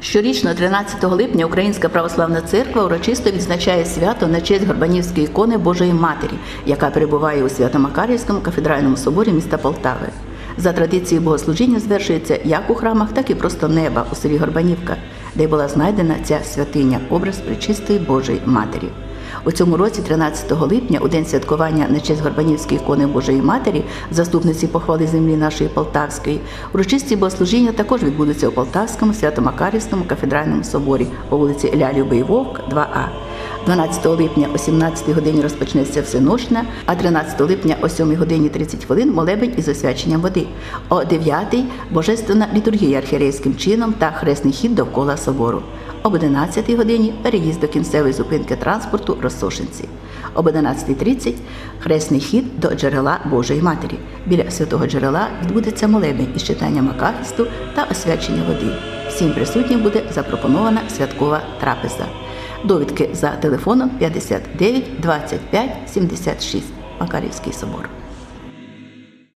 Щорічно, 13 липня, Українська православна церква урочисто відзначає свято на честь Горбанівської ікони Божої Матері, яка перебуває у Свято-Макарівському кафедральному соборі міста Полтави. За традицією богослужіння звершується як у храмах, так і просто неба у селі Горбанівка, де була знайдена ця святиня, образ Пречистої Божої Матері. У цьому році, 13 липня, у день святкування на честь Горбанівської ікони Божої Матері, заступниці похвали землі нашої Полтавської, урочисті богослужіння також відбудуться у Полтавському Свято-Макарівському кафедральному соборі по вулиці Лялюби Вовк, 2А. 12 липня о 17 годині розпочнеться всеночна, а 13 липня о 7 годині 30 хвилин молебень із освяченням води. О 9 божественна літургія архієрейським чином та хресний хід довкола собору. Об 11 годині переїзд до кінцевої зупинки транспорту Розсошинці. Об 11.30 хресний хід до джерела Божої Матері. Біля святого джерела відбудеться молебень із читанням акафісту та освячення води. Всім присутнім буде запропонована святкова трапеза. Довідки за телефоном 59 25 76 Макарівський собор.